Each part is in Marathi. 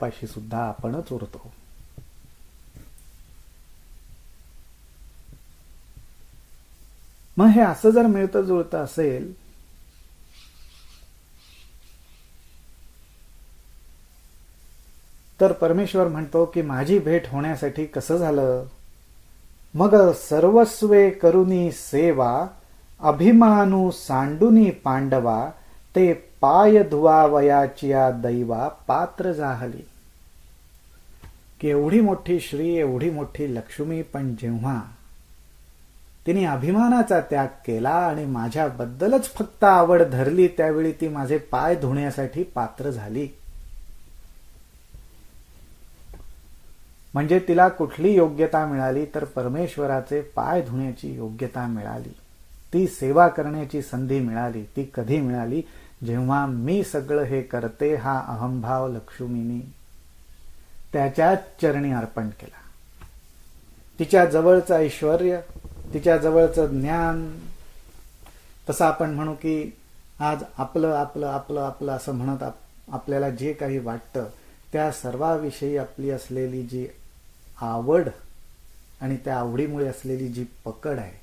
पाशी सुद्धा आपणच उरतो. मग हे असं जर मिळतं जुळतं असेल तर परमेश्वर म्हणतो की माझी भेट होण्यासाठी कसं झालं? मग सर्वस्वे करुनी सेवा अभिमानू सांडुनी पांडवा ते पाय धुवावयाचिया दैवा पात्र जाहली. की एवढी मोठी श्री एवढी मोठी लक्ष्मी पण जेव्हा तिने अभिमानाचा त्याग केला आणि माझ्याबद्दलच फक्त आवड धरली त्यावेळी ती माझे पाय धुण्यासाठी पात्र झाली. म्हणजे तिला कुठली योग्यता मिळाली तर परमेश्वराचे पाय धुण्याची योग्यता मिळाली. ती सेवा करण्याची संधी मिळाली ती कधी मिळाली? जेव्हा मी सगळं हे करते हा अहंभाव लक्ष्मीनी त्याच्या चरणी अर्पण केला. तिच्या जवळचं ऐश्वर तिच्या जवळचं ज्ञान तसं आपण म्हणू की आज आपलं आपलं आपलं आपलं असं म्हणत आप- आपल्याला जे काही वाटतं त्या सर्वाविषयी आपली असलेली जी आवड आणि त्या आवडीमुळे असलेली जी पकड आहे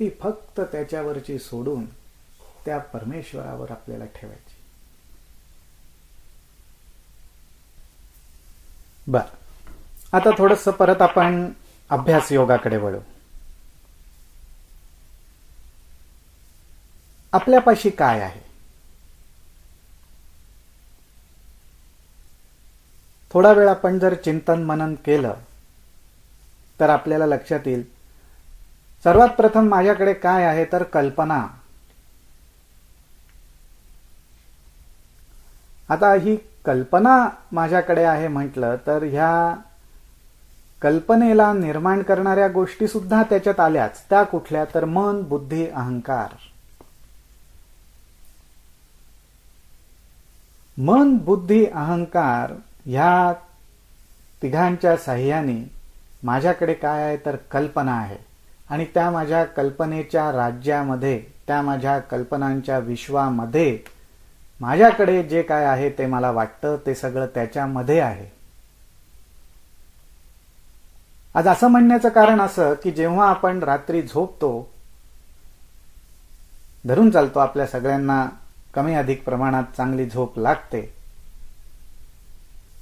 ती फक्त त्याच्यावरची सोडून त्या परमेश्वरावर आपल्याला ठेवायची. बर. आता थोडस परत आपण अभ्यास योगाकडे वळू. आपल्यापाशी काय आहे? थोडा वेळ आपण जर चिंतन मनन केलं तर आपल्याला लक्षात येईल सर्वात प्रथम माझ्याकडे काय आहे तर कल्पना. आता ही कल्पना माझ्याकडे आहे म्हटलं तर ह्या कल्पनेला निर्माण करणाऱ्या गोष्टी सुद्धा त्याच्यात आल्याच. त्या कुठल्या? तर मन बुद्धी अहंकार. मन बुद्धी अहंकार ह्या तिघांच्या साह्याने माझ्याकडे काय आहे तर कल्पना आहे. आणि त्या माझ्या कल्पनेच्या राज्यामध्ये त्या माझ्या कल्पनांच्या विश्वामध्ये माझ्याकडे जे काय आहे ते मला वाटतं ते सगळं त्याच्यामध्ये आहे. आज असं म्हणण्याचं कारण असं की जेव्हा आपण रात्री झोपतो धरून चालतो आपल्या सगळ्यांना कमी अधिक प्रमाणात चांगली झोप लागते.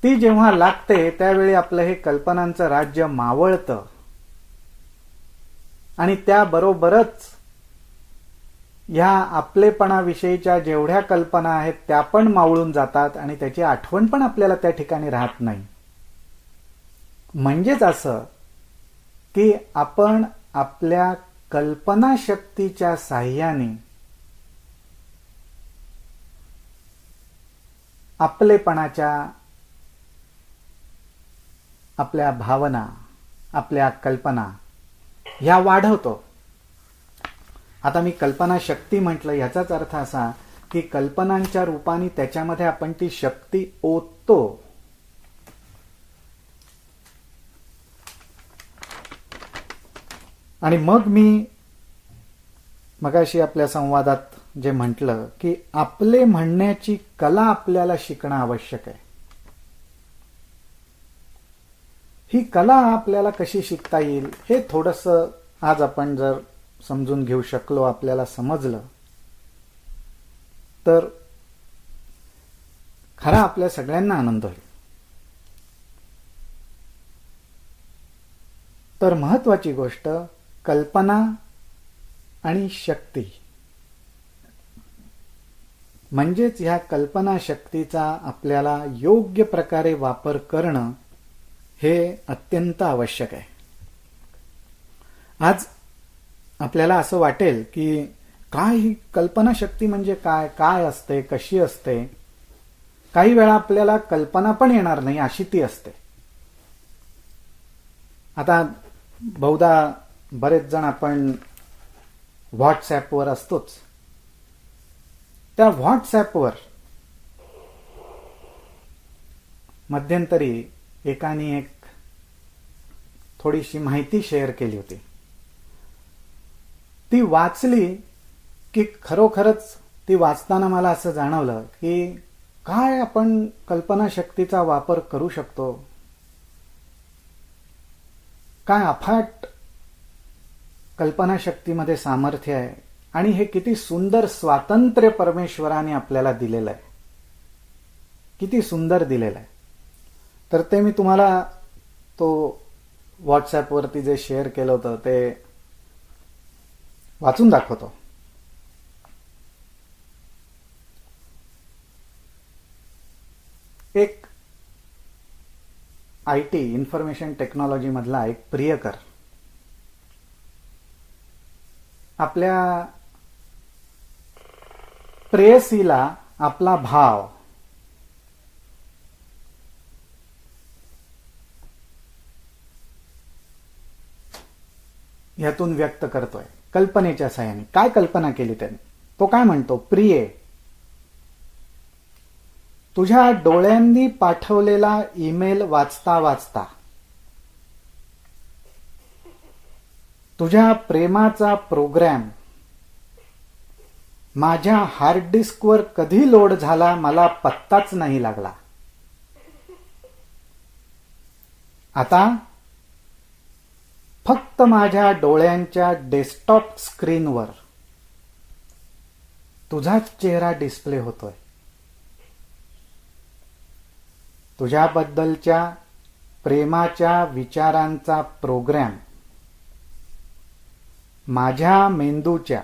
ती जेव्हा लागते त्यावेळी आपलं हे कल्पनांचं राज्य मावळतं. आणि त्याबरोबरच ह्या आपलेपणाविषयीच्या जेवढ्या कल्पना आहेत त्या पण मावळून जातात आणि त्याची आठवण पण आपल्याला त्या ठिकाणी राहत नाही. म्हणजेच असं की आपण आपल्या कल्पनाशक्तीच्या साह्याने आपलेपणाच्या आपल्या भावना आपल्या कल्पना ह्या वाढवतो. आता मी कल्पना शक्ती म्हटलं याचाच अर्थ असा की कल्पनांच्या रूपाने त्याच्यामध्ये आपण ती शक्ती ओततो. आणि मग मी मगाशी आपल्या संवादात जे म्हटलं की आपले म्हणण्याची कला आपल्याला शिकणं आवश्यक आहे. ही कला आपल्याला कशी शिकता येईल हे थोडस आज आपण जर समजून घेऊ शकलो आपल्याला समजलं तर खरा आपल्या सगळ्यांना आनंद होईल. तर महत्वाची गोष्ट कल्पना आणि शक्ती. म्हणजेच ह्या कल्पना शक्तीचा आपल्याला योग्य प्रकारे वापर करणं हे अत्यंत आवश्यक आहे. आज आपल्याला असं वाटेल की काय ही कल्पनाशक्ती म्हणजे काय काय असते कशी असते? काही वेळा आपल्याला कल्पना पण येणार नाही अशी ती असते. आता बहुधा बरेच जण आपण व्हॉट्सॲपवर असतोच. त्या व्हॉट्सॲपवर मध्यंतरी एकाने एक थोडीशी माहिती शेअर केली होती. ती वाचली की खरोखरच ती वाचताना मला असं जाणवलं की काय आपण कल्पनाशक्तीचा वापर करू शकतो? काय अफाट कल्पनाशक्तीमध्ये सामर्थ्य आहे? आणि हे किती सुंदर स्वातंत्र्य परमेश्वराने आपल्याला दिलेलं आहे. किती सुंदर दिलेलं आहे. तर ते मी तुम्हाला तो व्हॉट्सॲपवरती जे शेअर केलं होतं ते वाचून दाखवतो. एक आय टी इन्फॉर्मेशन टेक्नॉलॉजी मधला एक प्रियकर. आपल्या प्रेयसीला आपला भाव. ह्यातून व्यक्त करतोय. कल्पनेच्या सहाय्याने काय कल्पना केली त्याने? तो काय म्हणतो? प्रिये तुझ्या डोळ्यांनी पाठवलेला ईमेल वाचता वाचता तुझ्या प्रेमाचा प्रोग्रॅम माझ्या हार्ड डिस्कवर कधी लोड झाला मला पत्ताच नाही लागला. आता फक्त माझ्या डोळ्यांच्या डेस्कटॉप स्क्रीनवर तुझाच चेहरा डिस्प्ले होतोय. तुझ्याबद्दलच्या प्रेमाच्या विचारांचा प्रोग्रॅम माझ्या मेंदूच्या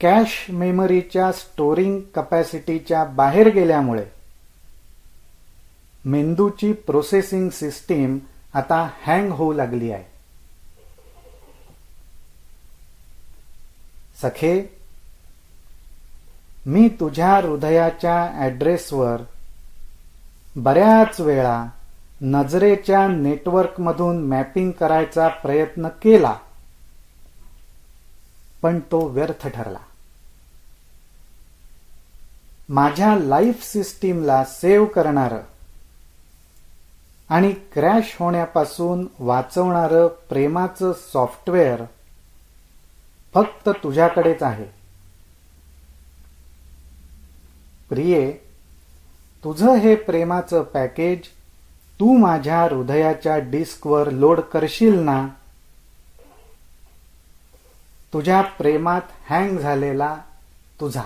कॅश मेमरीच्या स्टोरिंग कपॅसिटीच्या बाहेर गेल्यामुळे मेंदूची प्रोसेसिंग सिस्टीम आता हँग होऊ लागली आहे. सखे मी तुझ्या हृदयाच्या ॲड्रेसवर बऱ्याच वेळा नजरेच्या नेटवर्कमधून मॅपिंग करायचा प्रयत्न केला पण तो व्यर्थ ठरला. माझ्या लाईफ सिस्टीमला सेव्ह करणारं आणि क्रॅश होण्यापासून वाचवणारं प्रेमाचं सॉफ्टवेअर फक्त तुझ्याकडेच आहे. प्रिये तुझं हे प्रेमाचं पॅकेज तू माझ्या हृदयाच्या डिस्कवर लोड करशील ना? तुझ्या प्रेमात हँग झालेला तुझा.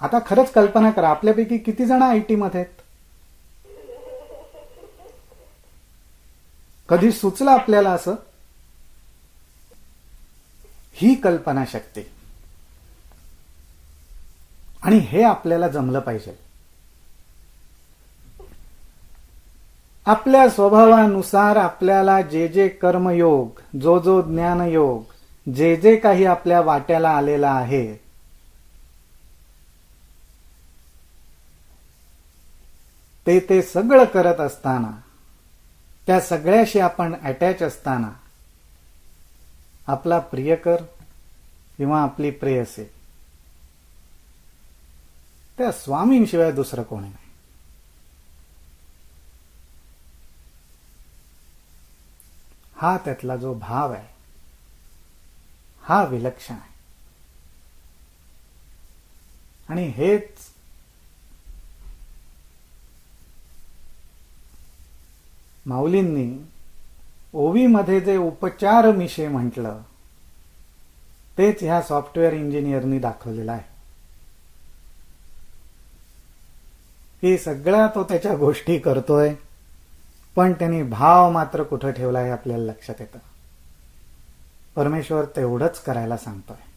आता खरंच कल्पना करा आपल्यापैकी किती जण आय टी मध्ये आहेत कधी सुचलं आपल्याला असं? ही कल्पना शक्ती. आणि हे आपल्याला जमलं पाहिजे. आपल्या स्वभावानुसार आपल्याला जे जे कर्मयोग जो जो ज्ञानयोग जे जे काही आपल्या वाट्याला आलेला आहे ते ते सगळं करत असताना त्या सगळ्याशी आपण अटॅच असताना आपला प्रियकर किंवा आपली प्रेयसी त्या स्वामींशिवाय दुसरं कोणी नाही. हा त्यातला जो भाव आहे हा विलक्षण आहे. आणि हेच माऊलींनी ओवीमध्ये जे उपचार मिशे म्हटलं तेच ह्या सॉफ्टवेअर इंजिनियरनी दाखवलेलं आहे. की सगळ्या तो त्याच्या गोष्टी करतोय पण त्यांनी भाव मात्र कुठं ठेवला हे आपल्याला लक्षात येतं. परमेश्वर तेवढंच करायला सांगतोय.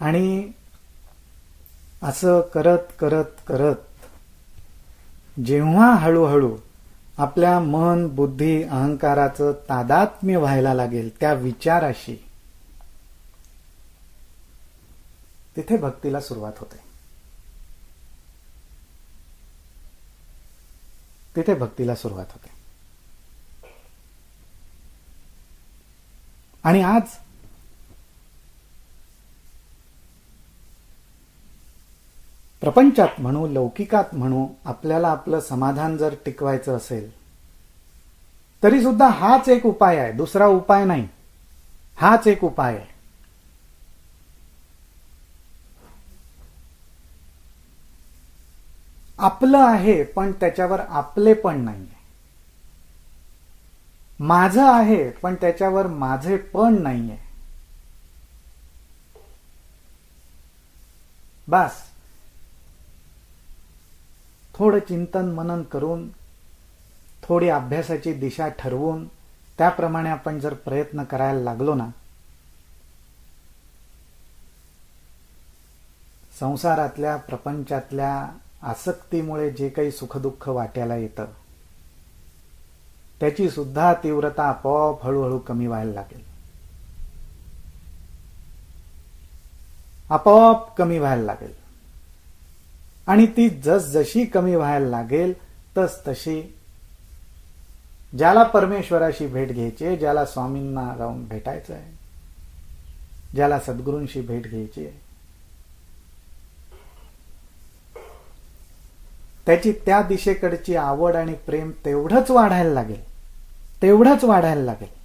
आणि असं करत करत करत. जेव्हा हळूहळू आपल्या मन बुद्धी अहंकाराचं तादात्म्य व्हायला लागेल त्या विचाराशी तिथे भक्तीला सुरुवात होते. तिथे भक्तीला सुरुवात होते. आणि आज प्रपंचात म्हणू लौकिकात म्हणू आपल्याला आपलं समाधान जर टिकवायचं असेल तरी सुद्धा हाच एक उपाय आहे. दुसरा उपाय नाही. हाच एक उपाय आहे. आपलं आहे पण त्याच्यावर आपले पण नाहीये. माझं आहे पण त्याच्यावर माझे पण नाहीये. बस. थोडं चिंतन मनन करून थोडी अभ्यासाची दिशा ठरवून त्याप्रमाणे आपण जर प्रयत्न करायला लागलो ना संसारातल्या प्रपंचातल्या आसक्तीमुळे जे काही सुखदुःख वाट्याला येतं त्याची सुद्धा तीव्रता आपोआप हळूहळू कमी व्हायला लागेल. आपोआप कमी व्हायला लागेल. आणि ती जसजशी कमी व्हायला लागेल तस तशी ज्याला परमेश्वराशी भेट घ्यायची ज्याला स्वामींना जाऊन भेटायचं आहे ज्याला सद्गुरूंशी भेट घ्यायची आहे. त्याची त्या दिशेकडची आवड आणि प्रेम तेवढंच वाढायला लागेल तेवढंच वाढायला लागेल.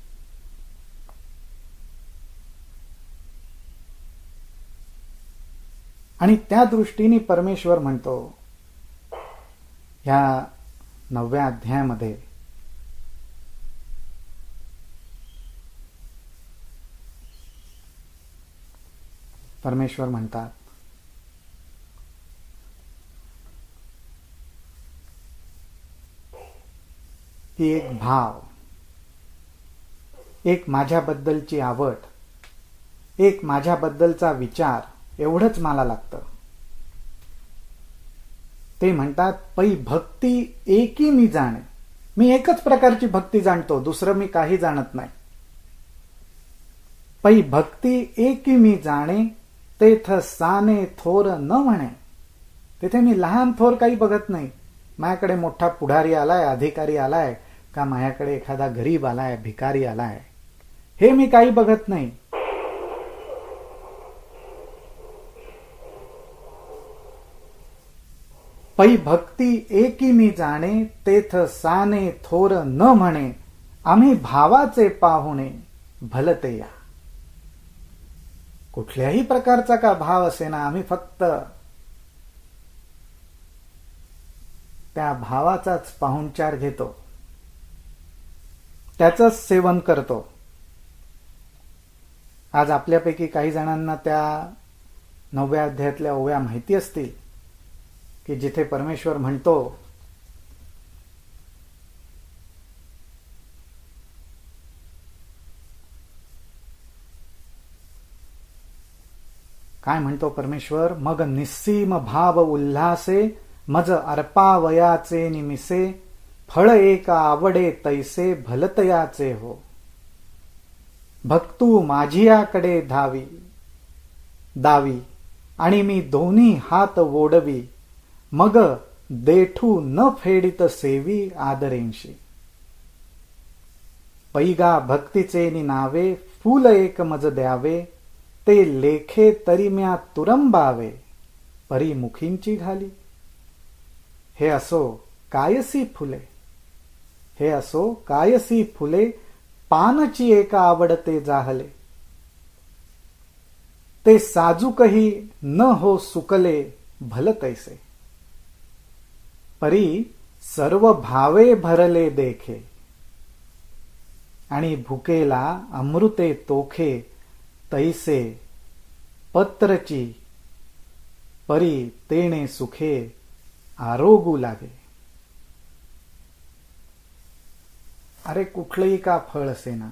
आणि त्या दृष्टीने परमेश्वर म्हणतो ह्या नवव्या अध्यायामध्ये परमेश्वर म्हणतात की एक भाव एक माझ्याबद्दलची आवड एक माझ्याबद्दलचा विचार एवढंच मला लागतं. ते म्हणतात पै भक्ती एकी मी जाणे. मी एकच प्रकारची भक्ती जाणतो दुसरं मी काही जाणत नाही. पै भक्ती एकी मी जाणे तेथ साने थोर न म्हणे. तिथे मी लहान थोर काही बघत नाही. माझ्याकडे मोठा पुढारी आलाय अधिकारी आलाय का माझ्याकडे एखादा गरीब आलाय भिकारी आलाय? हे मी काही बघत नाही. पै भक्ती एकी मी जाणे तेथ साने थोर न म्हणे आम्ही भावाचे पाहुणे भलते या. कुठल्याही प्रकारचा का भाव असे ना आम्ही फक्त त्या भावाचाच पाहुणचार घेतो. त्याच सेवन करतो. आज आपल्यापैकी काही जणांना त्या नवव्या अध्यायातल्या ओव्या माहिती असतील. की जिथे परमेश्वर म्हणतो काय म्हणतो परमेश्वर? मग निस्सीम भाव उल्हासे मज अर्पावयाचे निमिसे फळ एका आवडे तैसे भलतयाचे हो. भक्तू माझियाकडे धावी दावी आणि मी दोन्ही हात ओढवी. मग देठू न फेडित सेवी आदरेंशी. पैगा भक्तीचे नि नावे फूल एक मज द्यावे ते लेखे तरी म्या तुरंबावे परी मुखींची घाली. हे असो कायसी फुले हे असो कायसी फुले पानची एक आवडते जाहले. ते साजूकही न हो सुकले भल तैसे परी सर्व भावे भरले देखे. आणि भुकेला अमृते तोखे तैसे पत्रची परी तेणे सुखे आरोगू लागे. अरे कुठलंही का फळ असे ना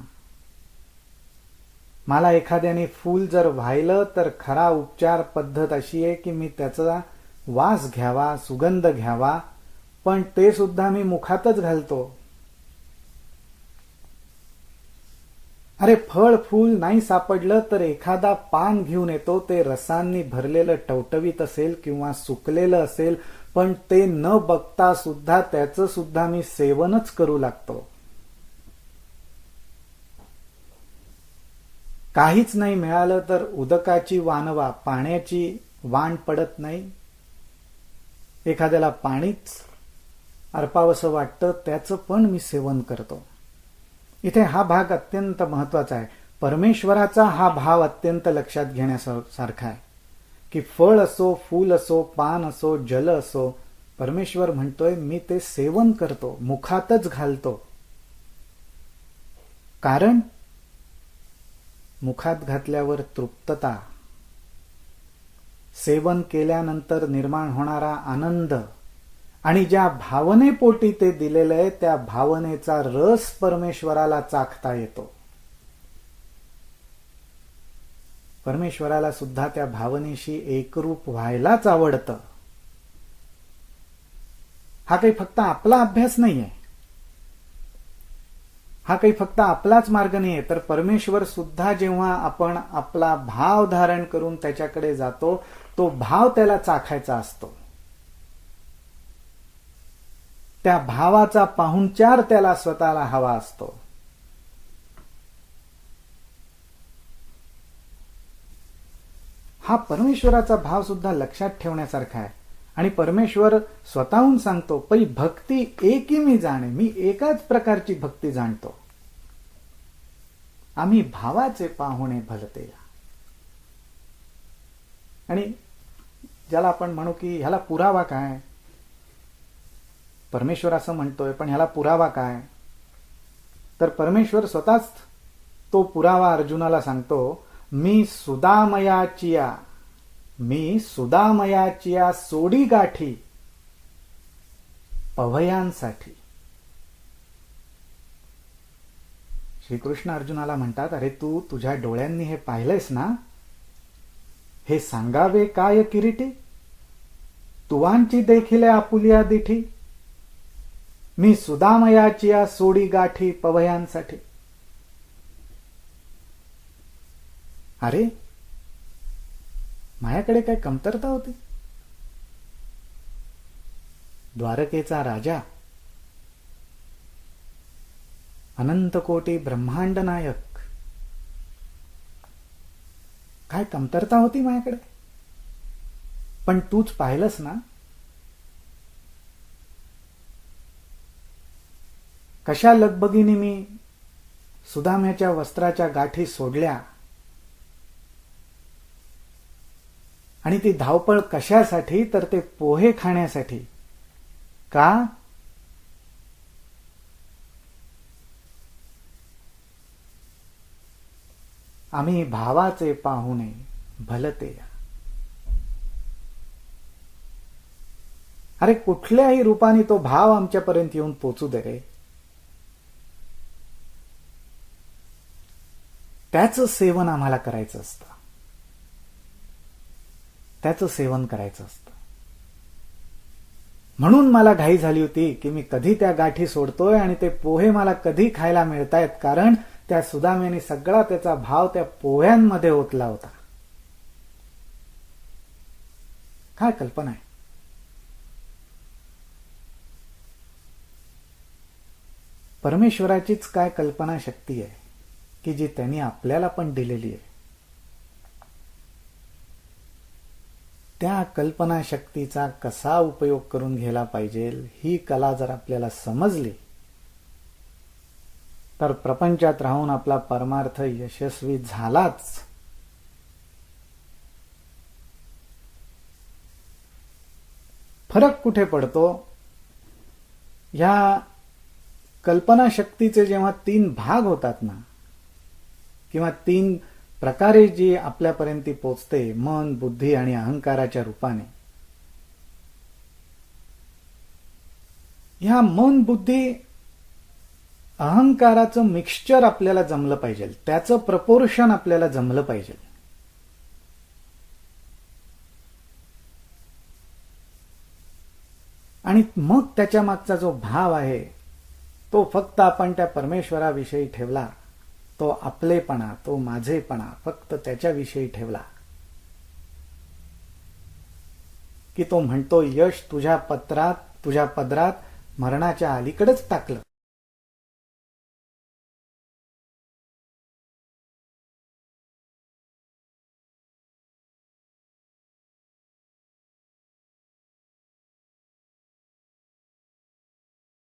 मला एखाद्याने फूल जर व्हायलं तर खरा उपचार पद्धत अशी आहे की मी त्याचा वास घ्यावा सुगंध घ्यावा पण ते सुद्धा मी मुखातच घालतो. अरे फळ फूल नाही सापडलं तर एखादा पान घेऊन येतो ते रसांनी भरलेलं टवटवीत असेल किंवा सुकलेलं असेल पण ते न बघता सुद्धा त्याचं सुद्धा मी सेवनच करू लागतो. काहीच नाही मिळालं तर उदकाची वानवा पाण्याची वाण पडत नाही. एखाद्याला पाणीच अर्पावसं वाटतं त्याचं पण मी सेवन करतो. इथे हा भाग अत्यंत महत्त्वाचा आहे. परमेश्वराचा हा भाव अत्यंत लक्षात घेण्यासारखा आहे. की फळ असो फूल असो पान असो जल असो परमेश्वर म्हणतोय मी ते सेवन करतो मुखातच घालतो. कारण मुखात घातल्यावर तृप्तता सेवन केल्यानंतर निर्माण होणारा आनंद आणि ज्या भावनेपोटी ते दिलेलं आहे त्या भावनेचा रस परमेश्वराला चाखता येतो. परमेश्वराला सुद्धा त्या भावनेशी एकरूप व्हायलाच आवडतं. हा काही फक्त आपला अभ्यास नाहीये. हा काही फक्त आपलाच मार्ग नाहीये. तर परमेश्वर सुद्धा जेव्हा आपण आपला भाव धारण करून त्याच्याकडे जातो तो भाव त्याला चाखायचा असतो. त्या भावाचा पाहुणचार त्याला स्वतःला हवा असतो. हा परमेश्वराचा भाव सुद्धा लक्षात ठेवण्यासारखा आहे. आणि परमेश्वर स्वतःहून सांगतो पै भक्ती एकी मी जाणे मी एकाच प्रकारची भक्ती जाणतो. आम्ही भावाचे पाहुणे भलते. आणि ज्याला आपण म्हणू की ह्याला पुरावा काय? परमेश्वर असं म्हणतोय पण ह्याला पुरावा काय? तर परमेश्वर स्वतःच तो पुरावा अर्जुनाला सांगतो मी सुदामयाचिया मी सुदामयाचिया सोडी गाठी पवयांसाठी. श्रीकृष्ण अर्जुनाला म्हणतात अरे तू तुझ्या डोळ्यांनी हे पाहिलंयस ना? हे सांगावे काय किरीटी? तुवांची देखील आपुलिया दिठी मी सुदामयाचिया सोडी गाठी पवयांसाठी. अरे माझ्याकडे काय कमतरता होती? द्वारकेचा राजा अनंतकोटी ब्रह्मांड नायक. काय कमतरता होती माझ्याकडे पण तूच पाहिलंस ना? कशा लगबगीने मी सुदाम्याच्या वस्त्राच्या गाठी सोडल्या? आणि ती धावपळ कशासाठी? तर ते पोहे खाण्यासाठी. का? आम्ही भावाचे पाहुणे भलते. अरे कुठल्याही रूपाने तो भाव आमच्यापर्यंत येऊन पोचू दे रे. त्याचं सेवन आम्हाला करायचं असतं. त्याचं सेवन करायचं असतं. म्हणून मला घाई झाली होती की मी कधी त्या गाठी सोडतोय आणि ते पोहे मला कधी खायला मिळतायत कारण त्या सुदामेने सगळा त्याचा भाव त्या पोह्यांमध्ये ओतला होता. काय कल्पना आहे? परमेश्वराचीच काय कल्पना शक्ती आहे? की जी त्यांनी आपल्याला पण दिलेली आहे. त्या कल्पना शक्तीचा कसा उपयोग करून घ्यायला पाहिजे ही कला जर आपल्याला समजली तर प्रपंचात राहून आपला परमार्थ यशस्वी झालाच. फरक कुठे पडतो? या कल्पना शक्तीचे जेव्हा तीन भाग होतात ना किंवा तीन प्रकारे जी आपल्यापर्यंत पोचते मन बुद्धी आणि अहंकाराच्या रूपाने. ह्या मन बुद्धी अहंकाराचं मिक्सचर आपल्याला जमलं पाहिजे. त्याचं प्रपोर्शन आपल्याला जमलं पाहिजे. आणि मग त्याच्या मागचा जो भाव आहे तो फक्त आपण त्या परमेश्वराविषयी ठेवला. तो आपलेपणा तो माझेपणा फक्त त्याच्याविषयी ठेवला. की तो म्हणतो यश तुझ्या पत्रात तुझ्या पदरात मरणाच्या अलीकडेच टाकलं.